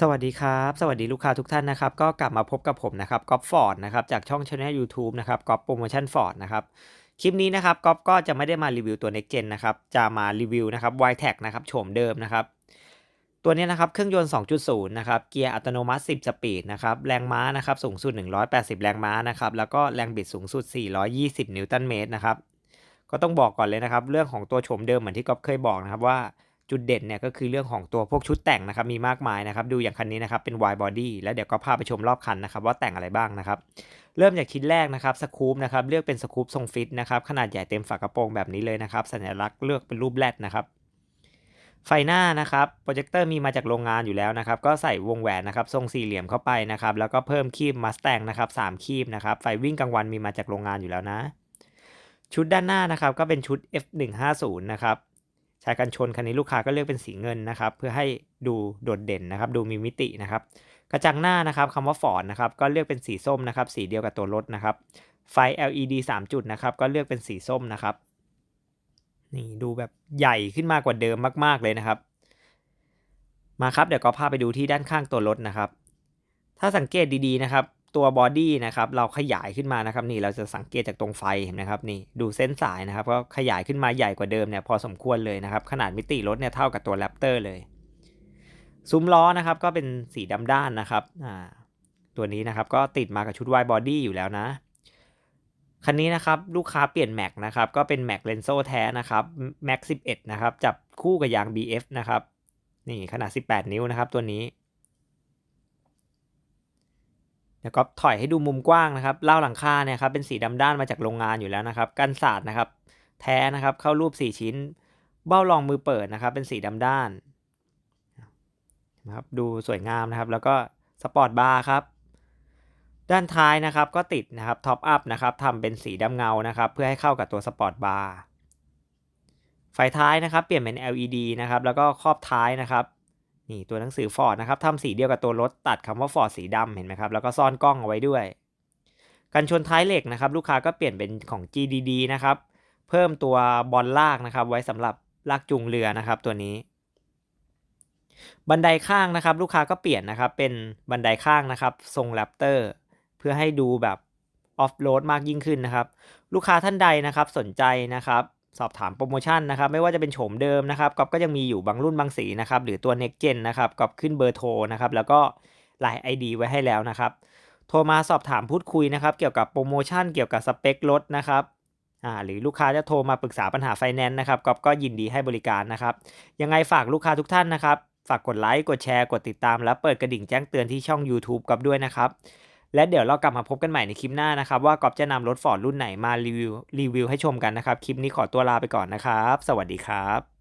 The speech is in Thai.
สวัสดีครับ สวัสดีลูกค้าทุกท่านนะครับ ก็กลับมาพบกับผมนะครับก๊อฟฟอร์ดนะครับจากช่องช anel YouTube นะครับก๊อฟโปรโมชั่นฟอร์ดนะครับคลิปนี้นะครับก๊อฟก็จะไม่ได้มารีวิวตัว Next Gen นะครับจะมารีวิวนะครับ y t e c นะครับโฉมเดิมนะครับ ตัวนี้นะครับเครื่องยนต์ 2.0 นะครับเกียร์อัตโนมัติ 10 สปีดนะครับแรงม้านะครับสูงสุด 180 แรงม้านะครับแล้วก็แรงบิดสูงสุด 420 นิวตันเมตรนะครับก็ต้องบอกก่อนเลยนะครับ เรื่องของตัวโฉมเดิมเหมือนที่ก๊อฟเคยบอกนะครับว่า จุดเด่นเนี่ยก็คือเรื่องของตัวพวกชุดแต่งนะครับมีมากมายนะครับดูอย่างคันนี้นะครับเป็น wide body แล้วเดี๋ยวก็พาไปชมรอบคันนะครับว่าแต่งอะไรบ้างนะครับเริ่มจากชิ้นแรกนะครับสกู๊ปนะครับเลือกเป็นสกู๊ปทรงฟิตนะครับขนาดใหญ่เต็มฝากระโปรงแบบนี้เลยนะครับสัญลักษณ์เลือกเป็นรูปแรดนะครับไฟหน้านะครับโปรเจคเตอร์มีมาจากโรงงานอยู่แล้วนะครับก็ใส่วงแหวนนะครับทรงสี่เหลี่ยมเข้าไปนะครับแล้วก็เพิ่มคีบมาสแตงนะครับสามคีบนะครับไฟวิ่งกลางวันมีมาจากโรงงานอยู่แล้วนะ ชุดด้านหน้านะครับก็เป็นชุด F150 นะครับ ชายกันชนคันนี้ลูกค้าก็เลือกเป็นสีเงินนะครับ เพื่อให้ดูโดดเด่นนะครับ ดูมีมิตินะครับ กระจังหน้านะครับคำว่าฟอร์ดนะครับ ก็เลือกเป็นสีส้มนะครับ สีเดียวกับตัวรถนะครับ ไฟ LED 3 จุดนะครับ ก็เลือกเป็นสีส้มนะครับ นี่ดูแบบใหญ่ขึ้นมากกว่าเดิมมาก ๆเลยนะครับ มาครับเดี๋ยวก็พาไปดูที่ด้านข้างตัวรถนะครับ ถ้าสังเกตดีๆนะครับ ตัวบอดี้นะครับเราขยายขึ้นมานะครับนี่เราจะสังเกตจากตรงไฟเห็นไหมครับนี่ดูเส้นสายนะครับก็ขยายขึ้นมาใหญ่กว่าเดิมเนี่ยพอสมควรเลยนะครับขนาดมิติรถเนี่ยเท่ากับตัวแรปเตอร์เลยซุ้มล้อนะครับก็เป็นสีดำด้านนะครับอ่าตัวนี้นะครับก็ติดมากับชุด wide body อยู่แล้วนะคันนี้นะครับลูกค้าเปลี่ยนแม็กนะครับก็เป็นแม็กเลนโซแท้นะครับแม็ก11นะครับจับคู่กับยาง BF นะครับนี่ขนาด 18 นิ้วนะครับตัวนี้ แล้วก็ถอยให้ดูมุมกว้างนะครับเล่าหลังคาเนี่ยครับเป็นสีดำด้านมาจากโรงงานอยู่แล้วนะครับกันสาดนะครับ แท้นะครับเข้ารูป 4 ชิ้น เบ้ารองมือเปิดนะครับ เป็นสีดำด้านนะครับดูสวยงามนะครับ แล้วก็สปอร์ตบาร์ครับด้านท้ายนะครับก็ติดนะครับท็อปอัพนะครับทำเป็นสีดำเงานะครับ เพื่อให้เข้ากับตัวสปอร์ตบาร์ไฟท้ายนะครับ เปลี่ยนเป็น LED นะครับ แล้วก็ครอบท้ายนะครับ นี่ตัวหนังสือฟอร์ดนะครับทำสีเดียวกับตัวรถตัดคำว่าฟอร์ดสีดำเห็นไหมครับ แล้วก็ซ่อนกล้องเอาไว้ด้วย กันชนท้ายเหล็กนะครับ ลูกค้าก็เปลี่ยนเป็นของ GDD นะครับ เพิ่มตัวบอลลากนะครับ ไว้สำหรับลากจูงเรือนะครับตัวนี้ บันไดข้างนะครับ ลูกค้าก็เปลี่ยนนะครับ เป็นบันไดข้างนะครับ ทรงแรปเตอร์เพื่อให้ดูแบบออฟโรดมากยิ่งขึ้นนะครับ ลูกค้าท่านใดนะครับสนใจนะครับ สอบถามโปรโมชั่นนะครับไม่ว่าจะเป็นโฉมเดิมนะครับก๊อฟก็ยังมีอยู่บางรุ่นบางสีนะครับหรือตัว Next Gen นะครับก๊อฟขึ้นเบอร์โทรนะครับแล้วก็ไลน์ ID ไว้ให้แล้วนะครับ โทรมาสอบถามพูดคุยนะครับเกี่ยวกับโปรโมชั่นเกี่ยวกับสเปครถนะครับอ่าหรือลูกค้าจะโทรมาปรึกษาปัญหาไฟแนนซ์นะครับก๊อฟก็ยินดีให้บริการนะครับ ยังไงฝากลูกค้าทุกท่านนะครับ ฝากกดไลค์กดแชร์กดติดตาม และเปิดกระดิ่งแจ้งเตือนที่ช่อง YouTube ก๊อฟด้วยนะครับ และเดี๋ยวเรากลับมาพบกันใหม่ในคลิปหน้านะครับ ว่ากอบจะนำรถฟอร์ดรุ่นไหนมารีวิวรีวิวให้ชมกันนะครับ คลิปนี้ขอตัวลาไปก่อนนะครับ สวัสดีครับ